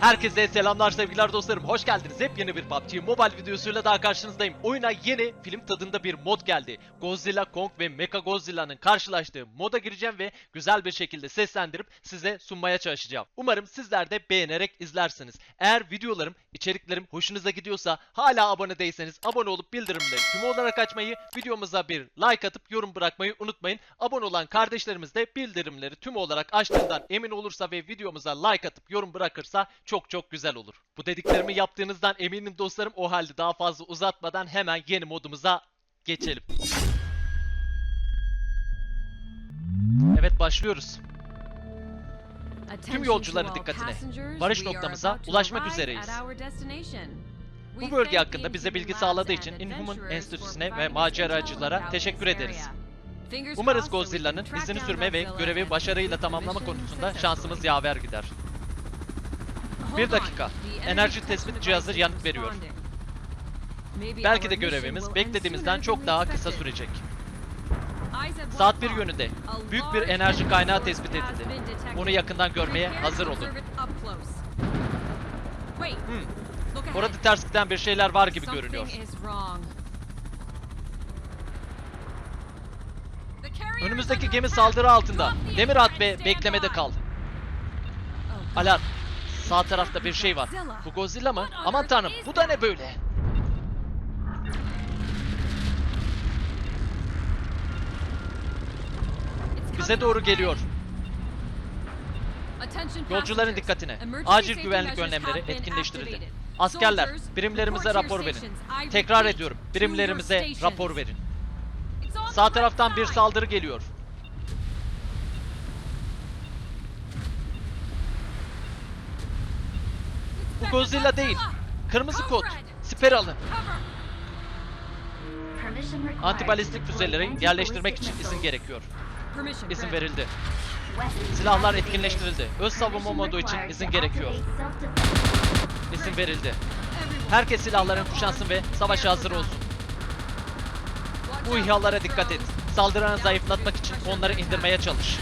Herkese selamlar sevgiler dostlarım. Hoş geldiniz. Hep yeni bir PUBG Mobile videosuyla daha karşınızdayım. Oyuna yeni film tadında bir mod geldi. Godzilla, Kong ve Mecha Godzilla'nın karşılaştığı moda gireceğim ve güzel bir şekilde seslendirip size sunmaya çalışacağım. Umarım sizler de beğenerek izlersiniz. Eğer videolarım, içeriklerim hoşunuza gidiyorsa hala abone değilseniz abone olup bildirimleri tüm olarak açmayı, videomuza bir like atıp yorum bırakmayı unutmayın. Abone olan kardeşlerimiz de bildirimleri tüm olarak açtığından emin olursa ve videomuza like atıp yorum bırakırsa çok çok güzel olur. Bu dediklerimi yaptığınızdan eminim dostlarım. O halde daha fazla uzatmadan hemen yeni modumuza geçelim. Evet başlıyoruz. Tüm yolcuların dikkatine. Varış noktamıza ulaşmak üzereyiz. Bu bölge hakkında bize bilgi sağladığı için Inhuman Enstitüsü'ne ve maceracılara teşekkür ederiz. Umarız Godzilla'nın izini sürme ve görevi başarıyla tamamlama konusunda şansımız yaver gider. Bir dakika. Enerji tespit cihazı yanıt veriyor. Belki de görevimiz beklediğimizden çok daha kısa sürecek. Saat bir yönünde büyük bir enerji kaynağı tespit edildi. Onu yakından görmeye hazır olun. Hmm. Orada ters giden bir şeyler var gibi görünüyor. Önümüzdeki gemi saldırı altında. Demir at ve beklemede kal. Alarm. Sağ tarafta bir şey var. Bu Godzilla mı? Aman tanrım bu da ne böyle? Bize doğru geliyor. Yolcuların dikkatine. Acil güvenlik önlemleri etkinleştirildi. Askerler, birimlerimize rapor verin. Tekrar ediyorum, birimlerimize rapor verin. Sağ taraftan bir saldırı geliyor. Bu Godzilla değil. Kırmızı kod. Siper alın. Antibalistik füzeleri yerleştirmek için izin gerekiyor. İzin verildi. Silahlar etkinleştirildi. Öz savunma modu için izin gerekiyor. İzin verildi. Herkes silahlarını kuşansın ve savaşa hazır olsun. Bu İHA'lara dikkat et. Saldırılarını zayıflatmak için onları indirmeye çalış.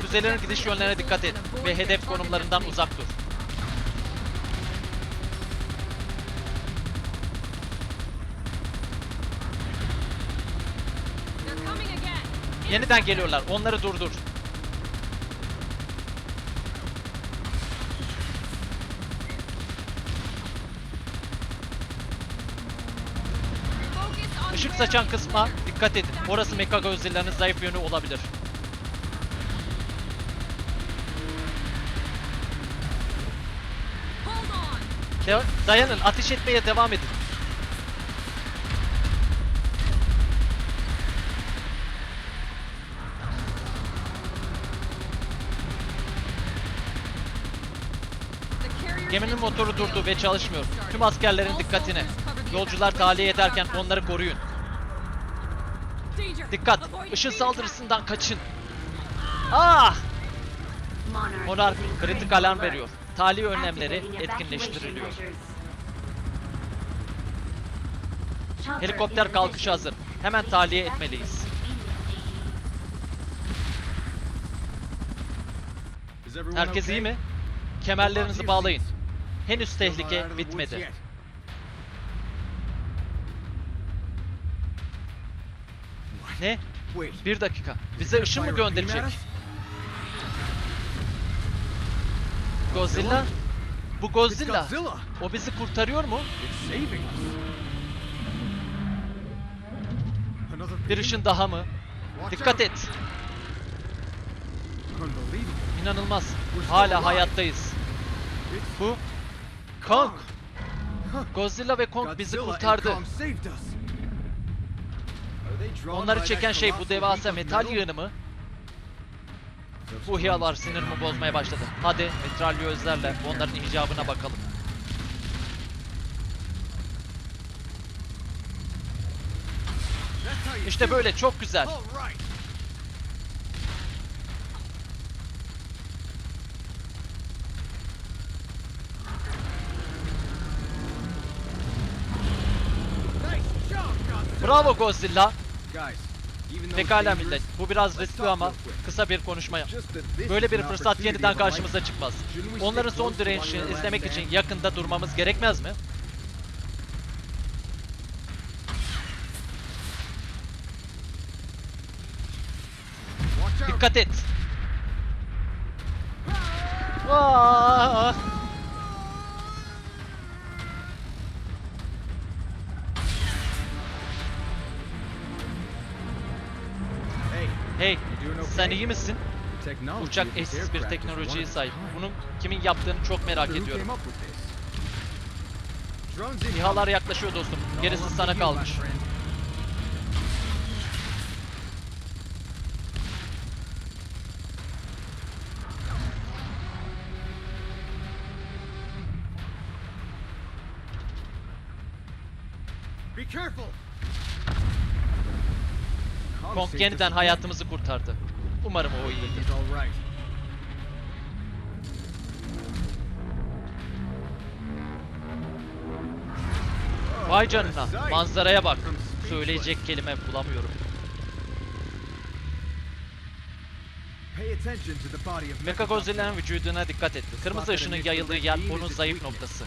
Füzelerin gidiş yönlerine dikkat et ve hedef konumlarından uzak dur. Yeniden geliyorlar. Onları durdur. Işık saçan kısma dikkat edin. Orası Mecha Godzilla'nın zayıf yönü olabilir. De- dayanın, ateş etmeye devam edin. Geminin motoru durdu ve çalışmıyor. Tüm askerlerin dikkatine. Yolcular tahliye ederken onları koruyun. Dikkat! Işın saldırısından kaçın. Ah! Monark kritik alarm veriyor. Tahliye önlemleri etkinleştiriliyor. Helikopter kalkışı hazır. Hemen tahliye etmeliyiz. Herkes iyi mi? Kemerlerinizi bağlayın. Henüz tehlike bitmedi. Ne? Bir dakika. Bize ışın mı gönderecek? Godzilla? Bu Godzilla. O bizi kurtarıyor mu? Bir ışın daha mı? Dikkat et. İnanılmaz. Hala hayattayız. Bu Kong. Godzilla ve Kong bizi kurtardı. Onları çeken şey bu devasa metal yığını mı? Bu hiyalar sinirimi bozmaya başladı. Hadi metralyözlerle onların icabına bakalım. İşte böyle çok güzel. Bravo Godzilla. Pekala millet, bu biraz riskli ama kısa bir konuşma. Böyle bir fırsat yeniden karşımıza çıkmaz. Onların son direnişini izlemek için yakında durmamız gerekmez mi? Dikkat et. Aa! Hey, sen iyi misin? Uçak eşsiz bir teknolojiye sahip. Bunun kimin yaptığını çok merak ediyorum. İHA'lar yaklaşıyor dostum. Gerisi sana kalmış. Kong yeniden hayatımızı kurtardı. Umarım o iyidir. Vay canına, manzaraya bak. Söyleyecek kelime bulamıyorum. Mechagodzilla'nın vücuduna dikkat etti. Kırmızı ışının yayıldığı yer onun zayıf noktası.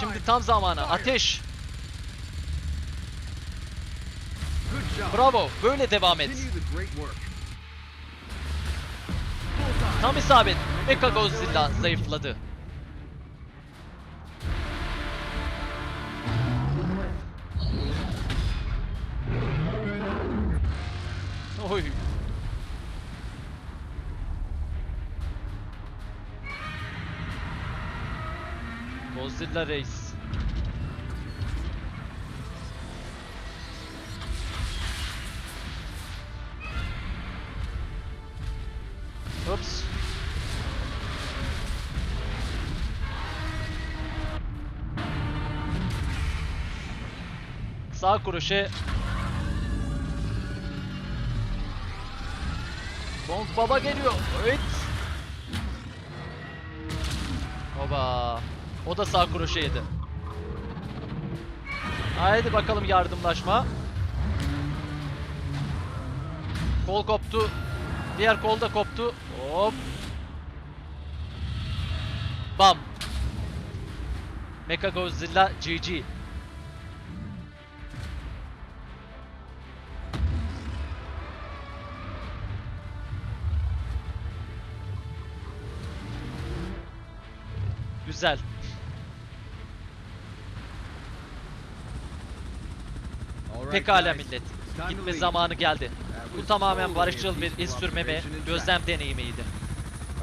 Şimdi tam zamanı. Ateş! Bravo, böyle devam et. Tam isabet. Mechagodzilla zayıfladı. Godzilla Reis. Ups. Sağ kroşe. Kong baba geliyor. Evet. Oba. O da sağ kroşe yedi. Haydi bakalım yardımlaşma. Kol koptu. Diğer kol da koptu. Hop. Bam. Mecha Godzilla GG. Güzel. Pekala millet. Gitme zamanı geldi. Bu tamamen barışçıl bir iz sürme ve gözlem deneyimiydi.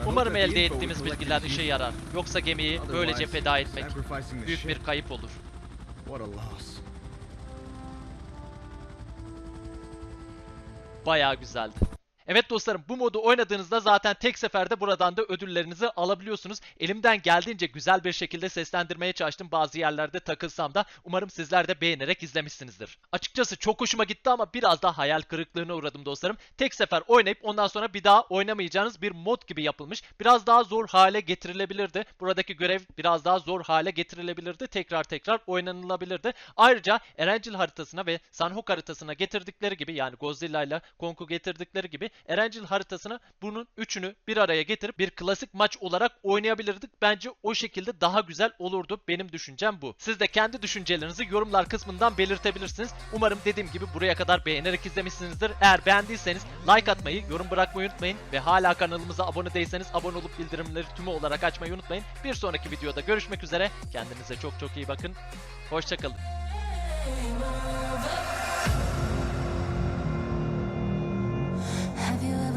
Umarım elde ettiğimiz bilgiler işe yarar. Yoksa gemiyi böylece feda etmek büyük bir kayıp olur. Bayağı güzeldi. Evet dostlarım bu modu oynadığınızda zaten tek seferde buradan da ödüllerinizi alabiliyorsunuz. Elimden geldiğince güzel bir şekilde seslendirmeye çalıştım. Bazı yerlerde takılsam da umarım sizler de beğenerek izlemişsinizdir. Açıkçası çok hoşuma gitti ama biraz da hayal kırıklığına uğradım dostlarım. Tek sefer oynayıp ondan sonra bir daha oynamayacağınız bir mod gibi yapılmış. Biraz daha zor hale getirilebilirdi. Buradaki görev biraz daha zor hale getirilebilirdi. Tekrar tekrar oynanılabilirdi. Ayrıca Erencil haritasına ve Sanhok haritasına getirdikleri gibi yani Godzilla ile Kong'u getirdikleri gibi Erencil haritasına bunun üçünü bir araya getirip bir klasik maç olarak oynayabilirdik. Bence o şekilde daha güzel olurdu. Benim düşüncem bu. Siz de kendi düşüncelerinizi yorumlar kısmından belirtebilirsiniz. Umarım dediğim gibi buraya kadar beğenerek izlemişsinizdir. Eğer beğendiyseniz like atmayı, yorum bırakmayı unutmayın. Ve hala kanalımıza abone değilseniz abone olup bildirimleri tümü olarak açmayı unutmayın. Bir sonraki videoda görüşmek üzere. Kendinize çok çok iyi bakın. Hoşçakalın. you ever